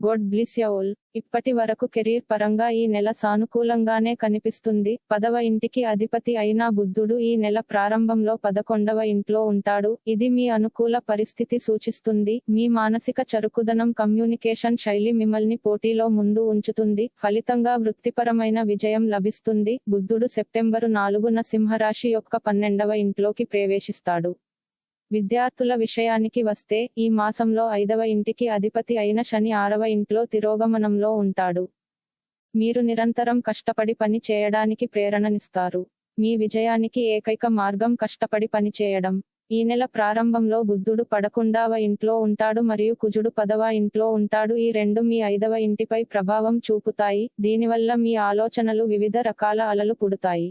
Gourd bliss యౌల్ ఇప్పటి వరకు career పరంగా ఈ నెల సానుకూలంగానే కనిపిస్తుంది. పదవ ఇంటికి అధిపతి అయిన బుద్ధుడు ఈ నెల ప్రారంభంలో పదకొండవ ఇంట్లో ఉంటాడు. ఇది మీ అనుకూల పరిస్థితి సూచిస్తుంది. మీ మానసిక చరుకుదనం కమ్యూనికేషన్ శైలి మిమ్మల్ని పోటీలో ముందు ఉంచుతుంది. ఫలితంగా వృత్తిపరమైన విజయం లభిస్తుంది. బుద్ధుడు సెప్టెంబరు నాలుగున సింహరాశి యొక్క పన్నెండవ ఇంట్లోకి ప్రవేశిస్తాడు. విద్యార్థుల విషయానికి వస్తే ఈ మాసంలో ఐదవ ఇంటికి అధిపతి అయిన శని ఆరవ ఇంట్లో తిరోగమనంలో ఉంటాడు. మీరు నిరంతరం కష్టపడి పని చేయడానికి ప్రేరణనిస్తారు. మీ విజయానికి ఏకైక మార్గం కష్టపడి పని చేయడం. ఈ నెల ప్రారంభంలో బుద్ధుడు పడకుండావ ఇంట్లో ఉంటాడు మరియు కుజుడు పదవ ఇంట్లో ఉంటాడు. ఈ రెండు మీ ఐదవ ఇంటిపై ప్రభావం చూపుతాయి. దీనివల్ల మీ ఆలోచనలు వివిధ రకాల అలలు పుడతాయి.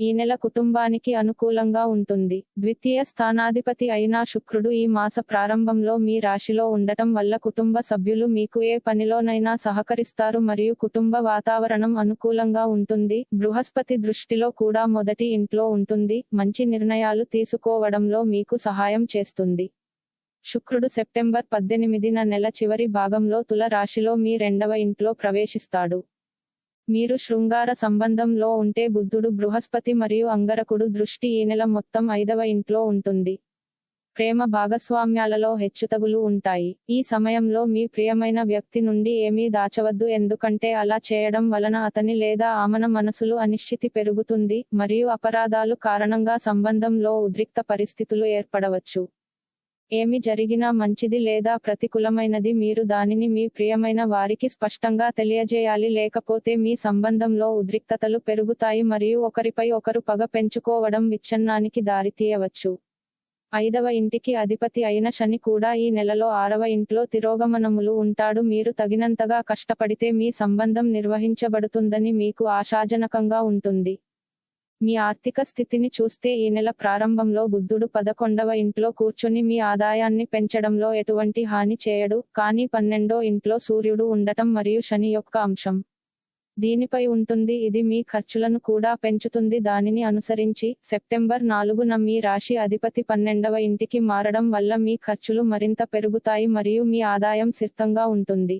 ఈ నెల కుటుంబానికి అనుకూలంగా ఉంటుంది. ద్వితీయ స్థానాధిపతి అయిన శుక్రుడు ఈ మాస ప్రారంభంలో మీ రాశిలో ఉండటం వల్ల కుటుంబ సభ్యులు మీకు ఏ పనిలోనైనా సహకరిస్తారు మరియు కుటుంబ వాతావరణం అనుకూలంగా ఉంటుంది. బృహస్పతి దృష్టిలో కూడా మొదటి ఇంట్లో ఉంటుంది. మంచి నిర్ణయాలు తీసుకోవడంలో మీకు సహాయం చేస్తుంది. శుక్రుడు సెప్టెంబర్ పద్దెనిమిదిన నెల చివరి భాగంలో తుల రాశిలో మీ రెండవ ఇంట్లో ప్రవేశిస్తాడు. మీరు శృంగార సంబంధంలో ఉంటే బుద్ధుడు బృహస్పతి మరియు అంగరకుడు దృష్టి ఈ నెల మొత్తం ఐదవ ఇంట్లో ఉంటుంది. ప్రేమ భాగస్వామ్యాలలో హెచ్చుతగులు ఉంటాయి. ఈ సమయంలో మీ ప్రియమైన వ్యక్తి నుండి ఏమీ దాచవద్దు ఎందుకంటే అలా చేయడం వలన అతని లేదా ఆమెన మనసులు అనిశ్చితి పెరుగుతుంది మరియు అపరాధాలు కారణంగా సంబంధంలో ఉద్రిక్త పరిస్థితులు ఏర్పడవచ్చు. ఏమి జరిగినా మంచిది లేదా ప్రతికూలమైనది మీరు దానిని మీ ప్రియమైన వారికి స్పష్టంగా తెలియజేయాలి. లేకపోతే మీ సంబంధంలో ఉద్రిక్తతలు పెరుగుతాయి మరియు ఒకరిపై ఒకరు పగ పెంచుకోవడం విచ్ఛన్నానికి దారితీయవచ్చు ఐదవ ఇంటికి అధిపతి అయిన శని కూడా ఈ నెలలో ఆరవ ఇంట్లో తిరోగమనములు ఉంటాడు. మీరు తగినంతగా కష్టపడితే మీ సంబంధం నిర్వహించబడుతుందని మీకు ఆశాజనకంగా ఉంటుంది. మీ ఆర్థిక స్థితిని చూస్తే ఈ నెల ప్రారంభంలో బుద్ధుడు పదకొండవ ఇంట్లో కూర్చొని మీ ఆదాయాన్ని పెంచడంలో ఎటువంటి హాని చేయడు కానీ పన్నెండో ఇంట్లో సూర్యుడు ఉండటం మరియు శని యొక్క అంశం. దీనిపై ఉంటుంది ఇది మీ ఖర్చులను కూడా పెంచుతుంది. దానిని అనుసరించి సెప్టెంబర్ నాలుగున మీ రాశి అధిపతి పన్నెండవ ఇంటికి మారడం వల్ల మీ ఖర్చులు మరింత పెరుగుతాయి మరియు మీ ఆదాయం సిద్ధంగా ఉంటుంది.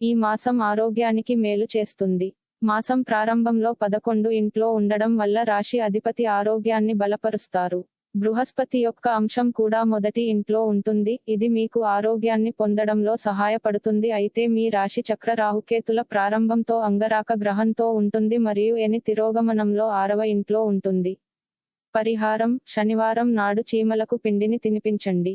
ఈ మాసం ఆరోగ్యానికి మేలు చేస్తుంది. మాసం ప్రారంభంలో పదకొండు ఇంట్లో ఉండడం వల్ల రాశి అధిపతి ఆరోగ్యాన్ని బలపరుస్తారు. బృహస్పతి యొక్క అంశం కూడా మొదటి ఇంట్లో ఉంటుంది. ఇది మీకు ఆరోగ్యాన్ని పొందడంలో సహాయపడుతుంది. అయితే మీ రాశి చక్ర రాహుకేతుల ప్రారంభంతో అంగరాక గ్రహంతో ఉంటుంది మరియు ఎని తిరోగమనంలో ఆరవ ఇంట్లో ఉంటుంది. పరిహారం శనివారం నాడు చీమలకు పిండిని తినిపించండి.